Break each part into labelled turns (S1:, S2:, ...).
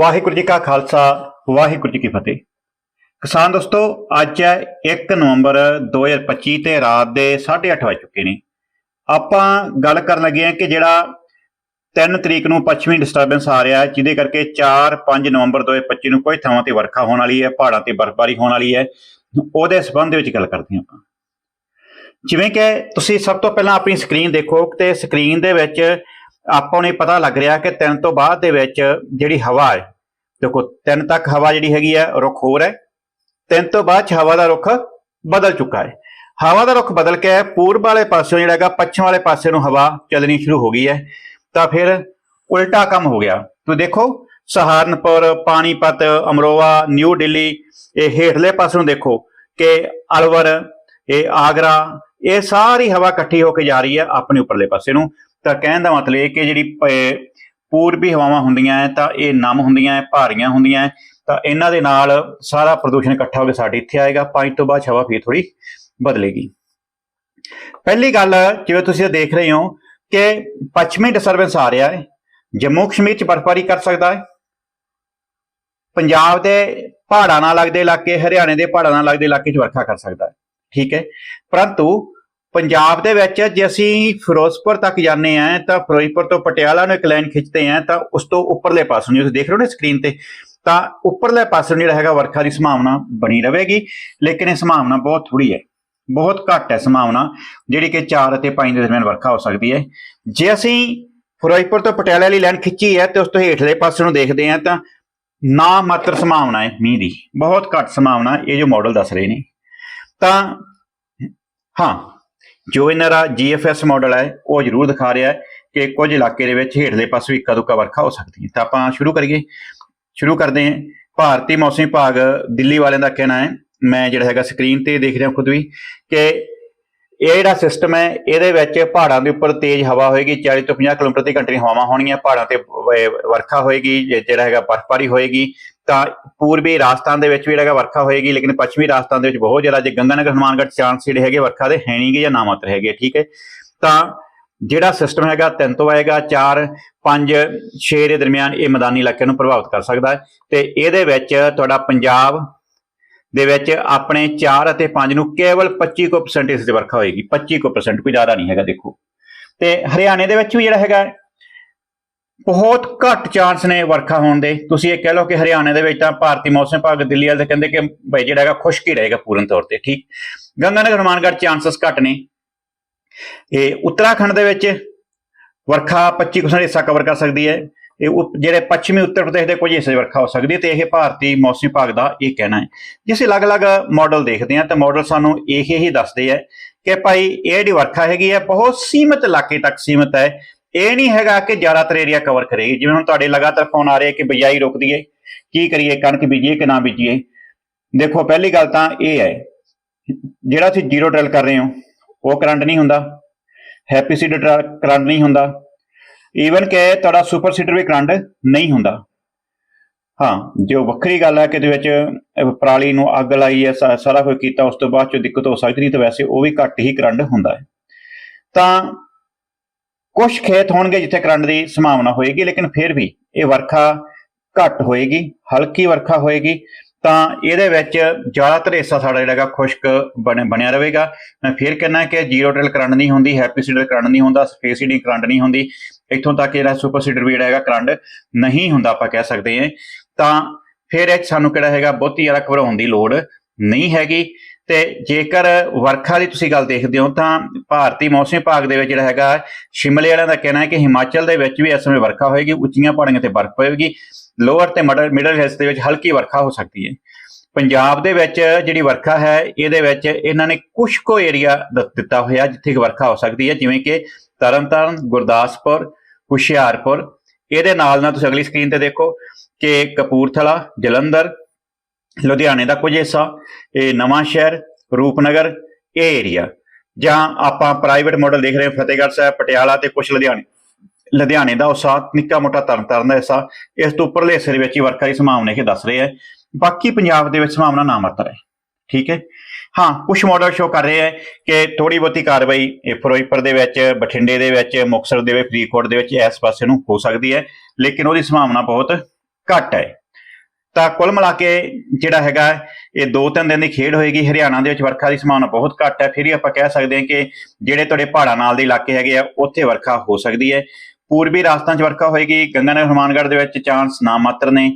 S1: ਵਾਹਿਗੁਰੂ ਜੀ ਕਾ ਖਾਲਸਾ, ਵਾਹਿਗੁਰੂ ਜੀ ਕੀ ਫਤਿਹ। ਕਿਸਾਨ ਦੋਸਤੋ, ਅੱਜ ਹੈ 1 ਨਵੰਬਰ 2025 ਤੇ ਰਾਤ ਦੇ 8:30 ਵਜ ਚੁੱਕੇ ਨੇ। ਆਪਾਂ ਗੱਲ ਕਰਨ ਲੱਗੇ ਹਾਂ ਕਿ ਜਿਹੜਾ 3 ਤਰੀਕ ਨੂੰ ਪੱਛਮੀ ਡਿਸਟਰਬੈਂਸ ਆ ਰਿਹਾ ਜਿਹਦੇ ਕਰਕੇ 4-5 ਨਵੰਬਰ 2025 ਨੂੰ ਕੋਈ ਥਾਵਾਂ ਤੇ ਵਰਖਾ ਹੋਣ ਵਾਲੀ ਹੈ, ਪਹਾੜਾਂ ਤੇ ਬਰਫ਼ਬਾਰੀ ਹੋਣ ਵਾਲੀ ਹੈ। ਉਹਦੇ ਸਬੰਧ ਵਿੱਚ ਗੱਲ ਕਰਦੇ ਹਾਂ ਆਪਾਂ। ਜਿਵੇਂ ਕਿ ਤੁਸੀਂ ਸਭ ਤੋਂ ਪਹਿਲਾਂ ਆਪਣੀ ਸਕਰੀਨ ਦੇਖੋ ਤੇ ਸਕਰੀਨ ਦੇ ਵਿੱਚ ਆਪਾਂ ਨੂੰ ਇਹ ਪਤਾ ਲੱਗ ਰਿਹਾ ਕਿ ਤਿੰਨ ਤੋਂ ਬਾਅਦ ਦੇ ਵਿੱਚ ਜਿਹੜੀ ਹਵਾ ਹੈ, ਦੇਖੋ ਤਿੰਨ ਤੱਕ ਹਵਾ ਜਿਹੜੀ ਹੈਗੀ ਹੈ ਰੁੱਖ ਹੋਰ ਹੈ। ਤਿੰਨ ਤੋਂ ਬਾਅਦ ਹਵਾ ਦਾ ਰੁੱਖ ਬਦਲ ਚੁੱਕਾ ਹੈ। ਹਵਾ ਦਾ ਰੁੱਖ ਬਦਲ ਕੇ ਪੂਰਬ ਵਾਲੇ ਪਾਸਿਓਂ ਜਿਹੜਾ ਹੈਗਾ, ਪੱਛਮ ਵਾਲੇ ਪਾਸੇ ਨੂੰ ਹਵਾ ਚੱਲਣੀ ਸ਼ੁਰੂ ਹੋ ਗਈ ਹੈ। ਤਾਂ ਫਿਰ ਉਲਟਾ ਕੰਮ ਹੋ ਗਿਆ। ਤੁਸੀਂ ਦੇਖੋ, ਸਹਾਰਨਪੁਰ, ਪਾਣੀਪਤ, ਅਮਰੋਹਾ, ਨਿਊ ਦਿੱਲੀ, ਇਹ ਹੇਠਲੇ ਪਾਸੇ ਨੂੰ ਦੇਖੋ ਕਿ ਅਲਵਰ, ਇਹ ਆਗਰਾ ਇਹ ਸਾਰੀ ਹਵਾ ਇਕੱਠੀ ਹੋ ਕੇ ਜਾ ਰਹੀ ਹੈ ਆਪਣੇ ਉੱਪਰਲੇ ਪਾਸੇ ਨੂੰ। ਤਾਂ ਕਹਿਣ ਦਾ ਮਤਲਬ ਇਹ ਕਿ ਜਿਹੜੀ ਪੂਰਬੀ ਹਵਾਵਾਂ ਹੁੰਦੀਆਂ ਹੈ, ਤਾਂ ਇਹ ਨਮ ਹੁੰਦੀਆਂ ਹੈ, ਭਾਰੀਆਂ ਹੁੰਦੀਆਂ ਹੈ। ਤਾਂ ਇਹਨਾਂ ਦੇ ਨਾਲ ਸਾਰਾ ਪ੍ਰਦੂਸ਼ਣ ਇਕੱਠਾ ਹੋ ਕੇ ਸਾਡੇ ਇੱਥੇ ਆਏਗਾ। ਪੰਜ ਤੋਂ ਬਾਅਦ ਹਵਾ ਫੇਰ ਥੋੜੀ ਬਦਲੇਗੀ। ਪਹਿਲੀ ਗੱਲ, ਜਿਵੇਂ ਤੁਸੀਂ ਇਹ ਦੇਖ ਰਹੇ ਹੋ ਕਿ ਪੱਛਮੀ ਡਿਸਟਰਬੈਂਸ ਆ ਰਿਹਾ ਹੈ। ਜੰਮੂ ਕਸ਼ਮੀਰ ਚ ਬਰਫਬਾਰੀ ਕਰ ਸਕਦਾ ਹੈ। ਪੰਜਾਬ ਦੇ ਪਹਾੜਾਂ ਨਾਲ ਲੱਗਦੇ ਇਲਾਕੇ, ਹਰਿਆਣੇ ਦੇ ਪਹਾੜਾਂ ਨਾਲ ਲੱਗਦੇ ਇਲਾਕੇ 'ਚ ਵਰਖਾ ਕਰ ਸਕਦਾ ਹੈ। ਠੀਕ ਹੈ। ਪਰੰਤੂ ਪੰਜਾਬ ਦੇ ਵਿੱਚ ਜੇ ਅਸੀਂ ਫਿਰੋਜ਼ਪੁਰ ਤੱਕ ਜਾਂਦੇ ਆ ਤਾਂ ਫਿਰੋਜ਼ਪੁਰ ਤੋਂ ਪਟਿਆਲਾ ਨੂੰ ਇੱਕ ਲਾਈਨ ਖਿੱਚਦੇ ਆ ਤਾਂ ਉਸ ਤੋਂ ਉੱਪਰਲੇ ਪਾਸੇ ਨੂੰ ਤੁਸੀਂ ਦੇਖ ਰਹੇ ਹੋ ਨਾ ਸਕਰੀਨ ਤੇ, ਤਾਂ ਉੱਪਰਲੇ ਪਾਸੇ ਨੂੰ ਜਿਹੜਾ ਹੈਗਾ ਵਰਖਾ ਦੀ ਸੰਭਾਵਨਾ ਬਣੀ ਰਹੇਗੀ। ਲੇਕਿਨ ਇਹ ਸੰਭਾਵਨਾ ਬਹੁਤ ਥੋੜੀ ਹੈ। ਬਹੁਤ ਘੱਟ ਹੈ ਸੰਭਾਵਨਾ, ਜਿਹੜੀ ਕਿ 4 ਅਤੇ 5 ਦੇ ਦਰਮਿਆਨ ਵਰਖਾ ਹੋ ਸਕਦੀ ਹੈ। ਜੇ ਅਸੀਂ ਫਿਰੋਜ਼ਪੁਰ ਤੋਂ ਪਟਿਆਲਾ ਵਾਲੀ ਲਾਈਨ ਖਿੱਚੀ ਹੈ ਤੇ ਉਸ ਤੋਂ ਹੇਠਲੇ ਪਾਸੇ ਨੂੰ ਦੇਖਦੇ ਆ ਤਾਂ ਨਾ ਮਾਤਰ ਸੰਭਾਵਨਾ ਹੈ ਮੀਂਹ ਦੀ। ਬਹੁਤ ਘੱਟ ਸੰਭਾਵਨਾ ਇਹ ਜੋ ਮਾਡਲ ਦੱਸ ਰਹੇ ਨੇ। ਤਾਂ, ਹਾਂ, ਜੋ ਇਹਨਾਂ ਦਾ ਜੀਐਫਐਸ ਮਾਡਲ ਹੈ, ਉਹ ਜ਼ਰੂਰ ਦਿਖਾ ਰਿਹਾ ਹੈ ਕਿ ਕੁਝ ਇਲਾਕੇ ਦੇ ਵਿੱਚ ਹੇਠਲੇ ਪਾਸੇ ਵੀ ਕਦੋਂ ਕਾ ਵਰਖਾ ਹੋ ਸਕਦੀ ਹੈ। ਤਾਂ ਆਪਾਂ ਸ਼ੁਰੂ ਕਰੀਏ। ਸ਼ੁਰੂ ਕਰਦੇ ਹਾਂ। ਭਾਰਤੀ ਮੌਸਮ ਵਿਭਾਗ ਦਿੱਲੀ ਵਾਲਿਆਂ ਦਾ ਕਹਿਣਾ ਹੈ, ਮੈਂ ਜਿਹੜਾ ਹੈਗਾ ਸਕਰੀਨ ਤੇ ਦੇਖ ਰਿਹਾ ਖੁਦ ਵੀ, ਕਿ ਇਹ ਜਿਹੜਾ ਸਿਸਟਮ ਹੈ, ਇਹਦੇ ਵਿੱਚ ਪਹਾੜਾਂ ਦੇ ਉੱਪਰ ਤੇਜ਼ ਹਵਾ ਹੋਏਗੀ 40 ਤੋਂ 50 ਕਿਲੋਮੀਟਰ ਪ੍ਰਤੀ ਘੰਟੇ ਦੀਆਂ ਹਵਾਵਾਂ ਹੋਣਗੀਆਂ, ਪਹਾੜਾਂ ਤੇ ਵਰਖਾ ਹੋਏਗੀ ਜਿਹੜਾ ਹੈਗਾ ਬਰਫ਼ਬਾਰੀ ਹੋਏਗੀ, ਤਾਂ ਪੂਰਬੀ ਰਾਜਸਥਾਨ ਦੇ ਵਿੱਚ ਵੀ ਜਿਹੜਾ ਹੈਗਾ ਵਰਖਾ ਹੋਏਗੀ, ਲੇਕਿਨ ਪੱਛਮੀ ਰਾਜਸਥਾਨ ਦੇ ਵਿੱਚ ਬਹੁਤ ਜ਼ਿਆਦਾ, ਜੇ ਗੰਗਾਨਗਰ, ਹਨੂਮਾਨਗੜ੍ਹ ਚਾਂਸ ਜਿਹੜੇ ਹੈਗੇ, ਵਰਖਾ ਦੇ ਹੈ ਨਹੀਂਗੇ ਜਾਂ ਨਾ ਮਾਤਰ ਹੈਗੇ ਠੀਕ ਹੈ? ਤਾਂ ਜਿਹੜਾ ਸਿਸਟਮ ਹੈਗਾ, ਤਿੰਨ ਤੋਂ ਆਏਗਾ 4 5 6 ਦੇ ਦਰਮਿਆਨ ਇਹ ਮੈਦਾਨੀ ਇਲਾਕਿਆਂ ਨੂੰ ਪ੍ਰਭਾਵਿਤ ਕਰ ਸਕਦਾ ਹੈ। ਤੇ ਇਹਦੇ ਵਿੱਚ ਤੁਹਾਡਾ ਪੰਜਾਬ ਦੇ ਵਿੱਚ ਆਪਣੇ 4 ਅਤੇ 5 ਨੂੰ ਕੇਵਲ 25% ਇਸ ਦੀ ਵਰਖਾ ਹੋਏਗੀ। 25% ਕੋਈ ਜ਼ਿਆਦਾ ਨਹੀਂ ਹੈਗਾ, ਦੇਖੋ। ਤੇ ਹਰਿਆਣੇ ਦੇ ਵਿੱਚ ਵੀ ਜਿਹੜਾ ਹੈਗਾ, ਬਹੁਤ ਘੱਟ ਚਾਂਸ ਨੇ ਵਰਖਾ ਹੋਣ ਦੇ। ਤੁਸੀਂ ਇਹ ਕਹਿ ਲਓ ਕਿ ਹਰਿਆਣੇ ਦੇ ਵਿੱਚ ਤਾਂ ਭਾਰਤੀ ਮੌਸਮ ਵਿਭਾਗ ਦਿੱਲੀ ਵਾਲੇ ਤਾਂ ਕਹਿੰਦੇ ਕਿ ਭਾਈ ਜਿਹੜਾ ਹੈਗਾ, ਖੁਸ਼ਕ ਹੀ ਰਹੇਗਾ ਪੂਰਨ ਤੌਰ ਤੇ, ਠੀਕ? ਗੰਗਾਨਗਰ, ਹਨੂਮਾਨਗੜ੍ਹ ਚਾਂਸਸ ਘੱਟ ਨੇ। ਇਹ ਉੱਤਰਾਖੰਡ ਦੇ ਵਿੱਚ ਵਰਖਾ 25% ਹਿੱਸਾ ਕਵਰ ਕਰ ਸਕਦੀ ਹੈ। ਇਹ ਉਪ- ਜਿਹੜੇ ਪੱਛਮੀ ਉੱਤਰ ਪ੍ਰਦੇਸ਼ ਦੇ ਕੁਝ ਹਿੱਸੇ ਵਰਖਾ ਹੋ ਸਕਦੀ ਹੈ ਤੇ ਇਹ ਭਾਰਤੀ ਮੌਸਮੀ ਵਿਭਾਗ ਦਾ ਇਹ ਕਹਿਣਾ ਹੈ। ਜੇ ਅਸੀਂ ਅਲੱਗ-ਅਲੱਗ ਮਾਡਲ ਦੇਖਦੇ ਹਾਂ ਤਾਂ ਮਾਡਲ ਸਾਨੂੰ ਇਹ ਹੀ ਦੱਸਦੇ ਆ ਕਿ ਭਾਈ ਇਹ ਜਿਹੜੀ ਵਰਖਾ ਹੈਗੀ ਹੈ ਬਹੁਤ ਸੀਮਿਤ ਇਲਾਕੇ ਤੱਕ ਸੀਮਿਤ ਹੈ। ਇਹ ਨਹੀਂ ਹੈਗਾ ਕਿ ਜ਼ਿਆਦਾਤਰ ਏਰੀਆ ਕਵਰ ਕਰੇਗੀ। ਜਿਵੇਂ ਹੁਣ ਤੁਹਾਡੇ ਲਗਾਤਾਰ ਫੋਨ ਆ ਰਹੇ ਕਿ ਬਿਜਾਈ ਰੋਕ ਦਈਏ ਕੀ ਕਰੀਏ? ਕਣਕ ਬੀਜੀਏ ਕਿ ਨਾ ਬੀਜੀਏ? ਦੇਖੋ, ਪਹਿਲੀ ਗੱਲ ਤਾਂ ਇਹ ਹੈ, ਜਿਹੜਾ ਤੁਸੀਂ ਜ਼ੀਰੋ ਡਰਿਲ ਕਰ ਰਹੇ ਹੋ, ਉਹ ਕਰੰਟ ਨਹੀਂ ਹੁੰਦਾ। ਹੈਪੀ ਸੀਡਰ ਕਰੰਟ ਨਹੀਂ ਹੁੰਦਾ। ਈਵਨ ਕਿ ਤੁਹਾਡਾ ਸੁਪਰ ਸੀਡਰ ਵੀ ਕਰੰਟ ਨਹੀਂ ਹੁੰਦਾ। ਹਾਂ, ਜੋ ਵੱਖਰੀ ਗੱਲ ਹੈ ਕਿ ਇਹਦੇ ਵਿੱਚ ਪਰਾਲੀ ਨੂੰ ਅੱਗ ਲਾਈ ਹੈ ਸਾਰਾ ਕੁਝ ਕੀਤਾ, ਉਸ ਤੋਂ ਬਾਅਦ ਚ ਦਿੱਕਤ ਹੋ ਸਕਦੀ ਨਹੀਂ ਤਾਂ ਵੈਸੇ ਉਹ ਵੀ ਘੱਟ ਹੀ ਕਰੰਟ ਹੁੰਦਾ ਹੈ। ਤਾਂ ਕੁਝ ਖੇਤ ਹੋਣਗੇ ਜਿੱਥੇ ਕਰੰਟ ਦੀ ਸੰਭਾਵਨਾ ਹੋਏਗੀ, ਲੇਕਿਨ ਫਿਰ ਵੀ ਇਹ ਵਰਖਾ ਘੱਟ ਹੋਏਗੀ, ਹਲਕੀ ਵਰਖਾ ਹੋਏਗੀ। ਤਾਂ ਇਹਦੇ ਵਿੱਚ ਜ਼ਿਆਦਾਤਰ ਹਿੱਸਾ ਸਾਡਾ ਜਿਹੜਾ ਹੈਗਾ ਖੁਸ਼ਕ ਬਣ- ਬਣਿਆ ਰਹੇਗਾ। ਮੈਂ ਫਿਰ ਕਹਿੰਦਾ ਕਿ ਜ਼ੀਰੋ ਡਰਿਲ ਕਰੰਟ ਨਹੀਂ ਹੁੰਦੀ ਹੈਪੀ ਸੀਡਰ ਕਰੰਟ ਨਹੀਂ ਹੁੰਦਾ ਸਪੇਸ ਸੀਡਿੰਗ ਕਰੰਟ ਨਹੀਂ ਹੁੰਦੀ। ਇੱਥੋਂ ਤੱਕ ਜਿਹੜਾ ਸੁਪਰ ਸੀਡਰ ਵੀ ਜਿਹੜਾ ਹੈਗਾ ਕਰੰਟ ਨਹੀਂ ਹੁੰਦਾ ਆਪਾਂ ਕਹਿ ਸਕਦੇ ਹਾਂ। ਤਾਂ ਫਿਰ ਇਹ 'ਚ ਸਾਨੂੰ ਕਿਹੜਾ ਹੈਗਾ, ਬਹੁਤੀ ਜ਼ਿਆਦਾ ਘਬਰਾਉਣ ਦੀ ਲੋੜ ਨਹੀਂ ਹੈਗੀ। ਤੇ ਜੇਕਰ ਵਰਖਾ ਦੀ ਤੁਸੀਂ ਗੱਲ ਦੇਖਦੇ ਹੋ ਤਾਂ ਭਾਰਤੀ ਮੌਸਮ ਵਿਭਾਗ ਦੇ ਵਿੱਚ ਜਿਹੜਾ ਹੈਗਾ, ਸ਼ਿਮਲੇ ਵਾਲਿਆਂ ਦਾ ਕਹਿਣਾ ਹੈ ਕਿ ਹਿਮਾਚਲ ਦੇ ਵਿੱਚ ਵੀ ਇਸ ਸਮੇਂ ਵਰਖਾ ਹੋਏਗੀ, ਉੱਚੀਆਂ ਪਹਾੜੀਆਂ ਤੇ ਬਰਫ਼ ਪਵੇਗੀ, ਲੋਅਰ ਤੇ ਮਿਡਲ ਹਿਲਸ ਦੇ ਵਿੱਚ ਹਲਕੀ ਵਰਖਾ ਹੋ ਸਕਦੀ ਹੈ। ਪੰਜਾਬ ਦੇ ਵਿੱਚ ਜਿਹੜੀ ਵਰਖਾ ਹੈ, ਇਹਦੇ ਵਿੱਚ ਇਹਨਾਂ ਨੇ ਕੁਝ ਕੋ ਏਰੀਆ ਦਿੱਤਾ ਹੋਇਆ ਜਿੱਥੇ ਕਿ ਵਰਖਾ ਹੋ ਸਕਦੀ ਹੈ, ਜਿਵੇਂ ਕਿ ਤਰਨਤਾਰਨ, ਗੁਰਦਾਸਪੁਰ, ਹੁਸ਼ਿਆਰਪੁਰ। ਇਹਦੇ ਨਾਲ ਨਾਲ ਤੁਸੀਂ ਅਗਲੀ ਸਕਰੀਨ ਤੇ ਦੇਖੋ ਕਿ ਕਪੂਰਥਲਾ, ਜਲੰਧਰ, ਲੁਧਿਆਣੇ ਦਾ ਕੁਝ ਹਿੱਸਾ, ਇਹ ਨਵਾਂ ਸ਼ਹਿਰ ਰੂਪਨਗਰ, ਇਹ ਏਰੀਆ ਜਾਂ ਆਪਾਂ ਪ੍ਰਾਈਵੇਟ ਮਾਡਲ ਦੇਖ ਰਹੇ ਫਤਿਹਗੜ੍ਹ ਸਾਹਿਬ, ਪਟਿਆਲਾ ਤੇ ਕੁਝ ਲੁਧਿਆਣੇ। ਲੁਧਿਆਣੇ ਦਾ ਉਸਾ ਨਿੱਕਾ ਮੋਟਾ ਤਰਨਤਾਰਨ ਦਾ ਹਿੱਸਾ, ਇਸ ਤੋਂ ਉੱਪਰਲੇ ਹਿੱਸੇ ਦੇ ਵਿੱਚ ਹੀ ਵਰਖਾ ਦੀ ਸੰਭਾਵਨਾ ਇਹ ਦੱਸ ਰਹੇ ਹੈ। ਬਾਕੀ ਪੰਜਾਬ ਦੇ ਵਿੱਚ ਸੰਭਾਵਨਾ ਨਾ ਮਾਤਰ ਹੈ। ਠੀਕ ਹੈ? ਹਾਂ ਕੁਝ ਮਾਡਲ ਸ਼ੋ ਕਰ ਰਹੇ ਹੈ ਕਿ ਥੋੜੀ ਬਹੁਤੀ ਕਾਰਵਾਈ ਇਹ ਫਿਰੋਜ਼ਪੁਰ ਦੇ ਵਿੱਚ, ਬਠਿੰਡੇ ਦੇ ਵਿੱਚ, ਮੁਕਤਸਰ ਦੇ ਵਿੱਚ, ਫਰੀਦਕੋਟ ਦੇ ਵਿੱਚ ਇਸ ਪਾਸੇ ਨੂੰ ਹੋ ਸਕਦੀ ਹੈ, ਲੇਕਿਨ ਉਹਦੀ ਸੰਭਾਵਨਾ ਬਹੁਤ ਘੱਟ ਹੈ। ਤਾਂ ਕੁੱਲ ਮਿਲਾ ਕੇ ਜਿਹੜਾ ਹੈਗਾ ਇਹ ਦੋ ਤਿੰਨ ਦਿਨ ਦੀ ਖੇਡ ਹੋਏਗੀ, ਹਰਿਆਣਾ ਦੇ ਵਿੱਚ ਵਰਖਾ ਦੀ ਸੰਭਾਵਨਾ ਬਹੁਤ ਘੱਟ ਹੈ। ਫਿਰ ਹੀ ਆਪਾਂ ਕਹਿ ਸਕਦੇ ਹਾਂ ਕਿ ਜਿਹੜੇ ਤੁਹਾਡੇ ਪਹਾੜਾਂ ਨਾਲ ਦੇ ਇਲਾਕੇ ਹੈਗੇ ਆ, ਉੱਥੇ ਵਰਖਾ ਹੋ ਸਕਦੀ ਹੈ। ਪੂਰਬੀ ਰਾਜਸਥਾਨ 'ਚ ਵਰਖਾ ਹੋਏਗੀ, ਗੰਗਾਨਗਰ, ਹਨੂਮਾਨਗੜ੍ਹ ਦੇ ਵਿੱਚ ਚਾਂਸ ਨਾ ਮਾਤਰ ਨੇ।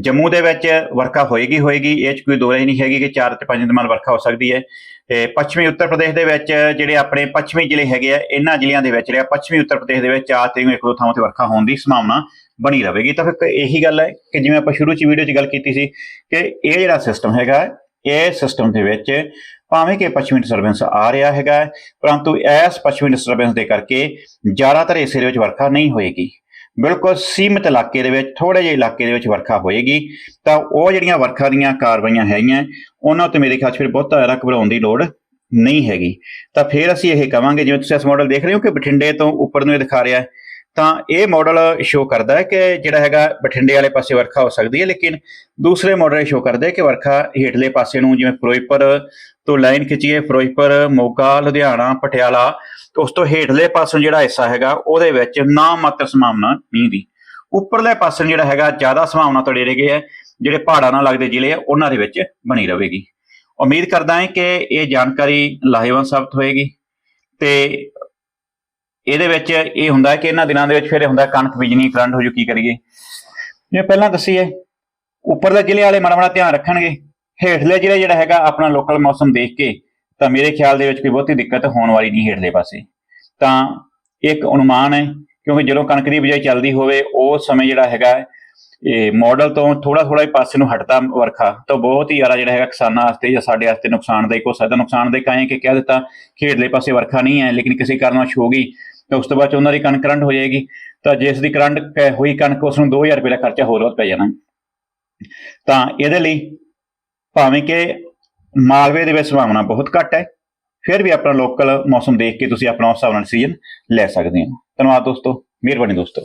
S1: ਜੰਮੂ ਦੇ ਵਿੱਚ ਵਰਖਾ ਹੋਏਗੀ ਹੋਏਗੀ, ਇਹ 'ਚ ਕੋਈ ਦੋ ਰਾਏ ਨਹੀਂ ਹੈਗੀ ਕਿ 4 ਤੇ 5 ਦਿਨ ਬਾਅਦ ਵਰਖਾ ਹੋ ਸਕਦੀ ਹੈ। ਤੇ ਪੱਛਮੀ ਉੱਤਰ ਪ੍ਰਦੇਸ਼ ਦੇ ਵਿੱਚ ਜਿਹੜੇ ਆਪਣੇ ਪੱਛਮੀ ਜ਼ਿਲ੍ਹੇ ਹੈਗੇ ਆ, ਇਹਨਾਂ ਜ਼ਿਲ੍ਹਿਆਂ ਦੇ ਵਿੱਚ ਰਿਹਾ ਪੱਛਮੀ ਉੱਤਰ ਪ੍ਰਦੇਸ਼ ਦੇ ਵਿੱਚ ਚਾਰ ਤਰੀਕ ਨੂੰ ਇੱਕ ਦੋ ਥਾਵਾਂ ਤੇ ਵਰਖਾ ਹੋਣ ਦੀ ਸੰਭਾਵਨਾ ਬਣੀ ਰਹੇਗੀ। ਤਾਂ ਫਿਰ ਇਹੀ ਗੱਲ ਹੈ ਕਿ ਜਿਵੇਂ ਆਪਾਂ ਸ਼ੁਰੂ ਚ ਵੀਡੀਓ 'ਚ ਗੱਲ ਕੀਤੀ ਸੀ ਕਿ ਇਹ ਜਿਹੜਾ ਸਿਸਟਮ ਹੈਗਾ, ਇਹ ਸਿਸਟਮ ਦੇ ਵਿੱਚ ਭਾਵੇਂ ਕਿ ਪੱਛਮੀ ਡਿਸਟਰਬੈਂਸ ਆ ਰਿਹਾ ਹੈਗਾ, ਪਰੰਤੂ ਇਸ ਪੱਛਮੀ ਡਿਸਟਰਬੈਂਸ ਦੇ ਕਰਕੇ ਜ਼ਿਆਦਾਤਰ ਇਸ ਦੇ ਵਿੱਚ ਵਰਖਾ ਨਹੀਂ ਹੋਏਗੀ। ਬਿਲਕੁਲ ਸੀਮਿਤ ਇਲਾਕੇ ਦੇ ਵਿੱਚ ਥੋੜੇ ਜਿਹੇ ਇਲਾਕੇ ਦੇ ਵਿੱਚ ਵਰਖਾ ਹੋਏਗੀ। ਤਾਂ ਉਹ ਜਿਹੜੀਆਂ ਵਰਖਾ ਦੀਆਂ ਕਾਰਵਾਈਆਂ ਹੈਗੀਆਂ, ਉਹਨਾਂ ਤੇ ਮੇਰੇ ਖਿਆਲ 'ਚ ਫਿਰ ਬਹੁਤਾ ਜ਼ਿਆਦਾ ਘਬਰਾਉਣ ਦੀ ਲੋੜ ਨਹੀਂ ਹੈਗੀ। ਤਾਂ ਫਿਰ ਅਸੀਂ ਇਹ ਕਵਾਂਗੇ, ਜਿਵੇਂ ਤੁਸੀਂ ਇਸ ਮਾਡਲ ਦੇਖ ਰਹੇ ਹੋ ਕਿ ਬਠਿੰਡੇ ਤੋਂ ਉੱਪਰ ਨੂੰ ਇਹ ਦਿਖਾ ਰਿਹਾ ਹੈ ਤਾਂ ਇਹ ਮਾਡਲ ਸ਼ੋ ਕਰਦਾ ਹੈ ਕਿ ਜਿਹੜਾ ਹੈਗਾ ਬਠਿੰਡੇ ਵਾਲੇ ਪਾਸੇ ਵਰਖਾ ਹੋ ਸਕਦੀ ਹੈ, ਲੇਕਿਨ ਦੂਸਰੇ ਮਾਡਲ ਸ਼ੋ ਕਰਦੇ ਕਿ ਵਰਖਾ ਹੇਠਲੇ ਪਾਸੇ ਨੂੰ ਜਿਵੇਂ ਫਿਰੋਜ਼ਪੁਰ ਤੋਂ ਲਾਈਨ ਖਿੱਚੀਏ, ਫਿਰੋਜ਼ਪੁਰ, ਮੋਗਾ, ਲੁਧਿਆਣਾ, ਪਟਿਆਲਾ, ਉਸ ਤੋਂ ਹੇਠਲੇ ਪਾਸੋਂ ਜਿਹੜਾ ਹਿੱਸਾ ਹੈਗਾ ਉਹਦੇ ਵਿੱਚ ਨਾ ਮਾਤਰ ਸੰਭਾਵਨਾ ਨਹੀਂ ਦੀ। ਉੱਪਰਲੇ ਪਾਸੇ ਜਿਹੜਾ ਹੈਗਾ ਜ਼ਿਆਦਾ ਸੰਭਾਵਨਾ ਤੁਹਾਡੇ ਗਏ ਹੈ, ਜਿਹੜੇ ਪਹਾੜਾਂ ਨਾਲ ਲੱਗਦੇ ਜ਼ਿਲ੍ਹੇ ਆ, ਉਹਨਾਂ ਦੇ ਵਿੱਚ ਬਣੀ ਰਹੇਗੀ। ਉਮੀਦ ਕਰਦਾ ਹਾਂ ਕਿ ਇਹ ਜਾਣਕਾਰੀ ਲਾਹੇਵੰਦ ਸਾਬਤ ਹੋਏਗੀ ਤੇ ਇਹਦੇ ਵਿੱਚ ਇਹ ਹੁੰਦਾ ਕਿ ਇਹਨਾਂ ਦਿਨਾਂ ਦੇ ਵਿੱਚ ਫਿਰ ਹੁੰਦਾ ਕਣਕ ਬੀਜਣੀ ਕਰੰਟ ਹੋ ਜੂ, ਕੀ ਕਰੀਏ? ਜਿਵੇਂ ਪਹਿਲਾਂ ਦੱਸੀਏ ਉੱਪਰਲੇ ਜ਼ਿਲ੍ਹੇ ਵਾਲੇ ਮਾੜਾ ਮਾੜਾ ਧਿਆਨ ਰੱਖਣਗੇ। ਹੇਠਲੇ ਜ਼ਿਲ੍ਹੇ ਜਿਹੜਾ ਹੈਗਾ ਆਪਣਾ ਲੋਕਲ ਮੌਸਮ ਦੇਖ ਕੇ, ਤਾਂ ਮੇਰੇ ਖਿਆਲ ਦੇ ਵਿੱਚ ਕੋਈ ਬਹੁਤੀ ਦਿੱਕਤ ਹੋਣ ਵਾਲੀ ਨਹੀਂ ਹੇਠਲੇ ਪਾਸੇ। ਤਾਂ ਇੱਕ ਅਨੁਮਾਨ ਹੈ, ਕਿਉਂਕਿ ਜਦੋਂ ਕਣਕ ਦੀ ਬਿਜਾਈ ਚੱਲਦੀ ਹੋਵੇ, ਉਹ ਸਮੇਂ ਜਿਹੜਾ ਹੈਗਾ, ਇਹ ਮਾਡਲ ਤੋਂ ਥੋੜਾ ਥੋੜਾ ਹੀ ਪਾਸੇ ਨੂੰ ਹਟਦਾ ਵਰਖਾ, ਤਾਂ ਬਹੁਤ ਹੀ ਜ਼ਿਆਦਾ ਜਿਹੜਾ ਹੈਗਾ ਕਿਸਾਨਾਂ ਵਾਸਤੇ ਜਾਂ ਸਾਡੇ ਵਾਸਤੇ ਨੁਕਸਾਨਦਾਇਕ ਹੋ ਸਕਦਾ ਨੁਕਸਾਨਦਾਇਕ ਆਏ ਕਿ ਕਹਿ ਦਿੱਤਾ ਖੇਡਲੇ ਪਾਸੇ ਵਰਖਾ ਨਹੀਂ ਹੈ, ਲੇਕਿਨ ਕਿਸੇ ਕਾਰਨ ਹੋ ਗਈ ਤਾਂ ਉਸ ਤੋਂ ਬਾਅਦ 'ਚ ਉਹਨਾਂ ਦੀ ਕਣਕ ਕਰੰਟ ਹੋ ਜਾਏਗੀ। ਤਾਂ ਜਿਸ ਦੀ ਕਰੰਟ ਹੋਈ ਕਣਕ, ਉਸ ਨੂੰ 2000 ਰੁਪਏ ਦਾ ਖਰਚਾ ਹੋਰ ਪੈ ਜਾਣਾ। ਤਾਂ ਇਹਦੇ ਲਈ ਭਾਵੇਂ ਕਿ ਮਾਲਵੇ ਦੇ ਵਿੱਚ ਸੰਭਾਵਨਾ ਬਹੁਤ ਘੱਟ ਹੈ, ਫਿਰ ਵੀ ਆਪਣਾ ਲੋਕਲ ਮੌਸਮ ਦੇਖ ਕੇ ਤੁਸੀਂ ਆਪਣਾ ਉਸ ਹਿਸਾਬ ਨਾਲ ਡਿਸੀਜਨ ਲੈ ਸਕਦੇ ਹੋ। ਧੰਨਵਾਦ ਦੋਸਤੋ, ਮਿਹਰਬਾਨੀ ਦੋਸਤੋ।